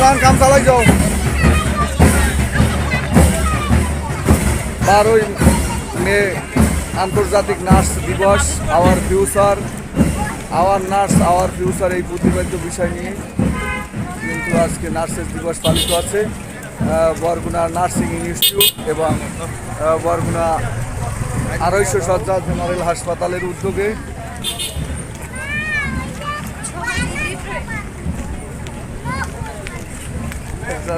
দোকান কাম চালাই যাও বারোই মে আন্তর্জাতিক নার্স দিবস our future our nurse our future এই প্রতিপাদ্য বিষয় নিয়ে। কিন্তু আজকে নার্সেস দিবস পালিত আছে। বরগুনা নার্সিং ইনস্টিটিউট এবং বরগুনা আড়াইশো সজ্জা জেনারেল হাসপাতালের উদ্যোগে।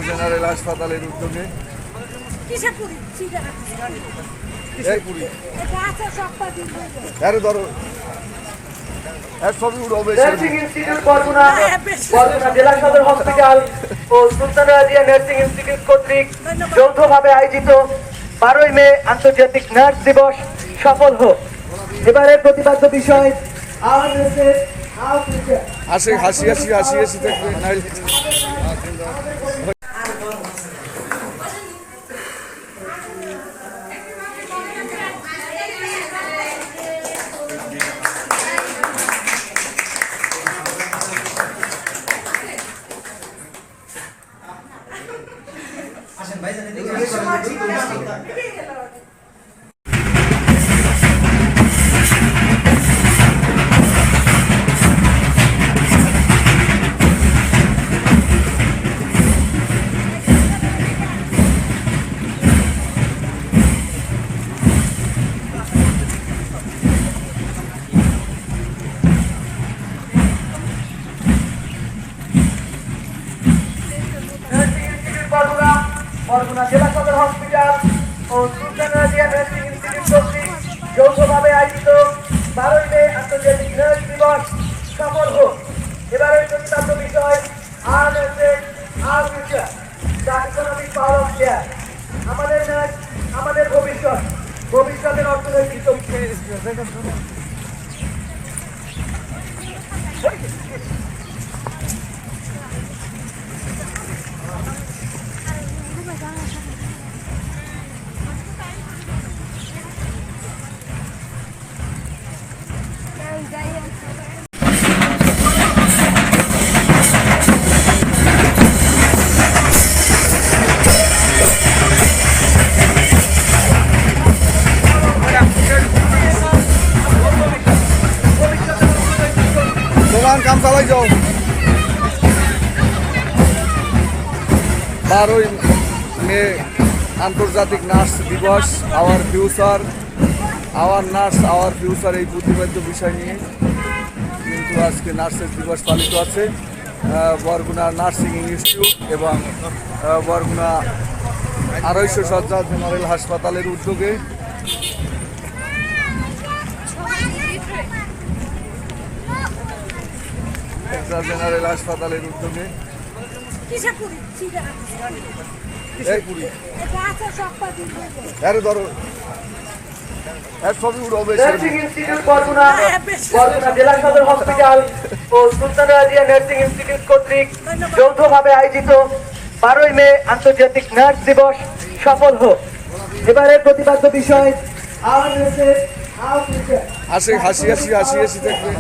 জেনারেল হাসপাতালের উদ্যোগে। কিসে পুরি? সিগারা এই পুরি এটা আছে সপ্তাহ দিন ধরে। আরে ধরো। এক ছবি উড়বে নার্সিং ইনস্টিটিউট বরগুনা বরগুনা জেলা সদর হসপিটাল ও সুলতানাজিয়া নার্সিং ইনস্টিটিউট কর্তৃক যৌথভাবে আয়োজিত বারোই মে আন্তর্জাতিক নার্স দিবস সফল হোক। এবারের প্রতিপাদ্য বিষয়. হাসি হাসি হাসি হাসি হাসি থাকবে নাইলে নার্সিং বরগুনা জেলা সদর হসপিটাল ও সুলতানাজিয়া নার্সিং ইনস্টিটিউট যৌথভাবে আয়োজিত বারোই মে আন্তর্জাতিক নার্স দিবস সফল হোক এবারের প্রতিপাদ্য বিষয় আর নার্সেস আর ইকোনমিক পাওয়ার অফ কেয়ার আমাদের নার্স আমাদের ভবিষ্যৎ, ভবিষ্যতের অর্থনৈতিক দোকান কাম চালাই যাও। বারোই মে আন্তর্জাতিক নার্স দিবস our future our nurse our future এই প্রতিপাদ্য বিষয় নিয়ে। কিন্তু আজকে নার্সেস দিবস পালিত আছে। বরগুনা নার্সিং ইনস্টিটিউট এবং বরগুনা আড়াইশো সজ্জা জেনারেল হাসপাতালের উদ্যোগে। সজ্জা জেনারেল হাসপাতালের উদ্যোগে। আরে ধরো। এক ছবি উড়বে নার্সিং ইনস্টিটিউট বরগুনা বরগুনা জেলা সদর হসপিটাল ও সুলতানাজিয়া নার্সিং ইনস্টিটিউট কর্তৃক যৌথভাবে আয়োজিত বারোই মে আন্তর্জাতিক নার্স দিবস সফল হোক। এবারের প্রতিপাদ্য বিষয়. হাসি হাসি হাসি হাসি হাসি থাকবে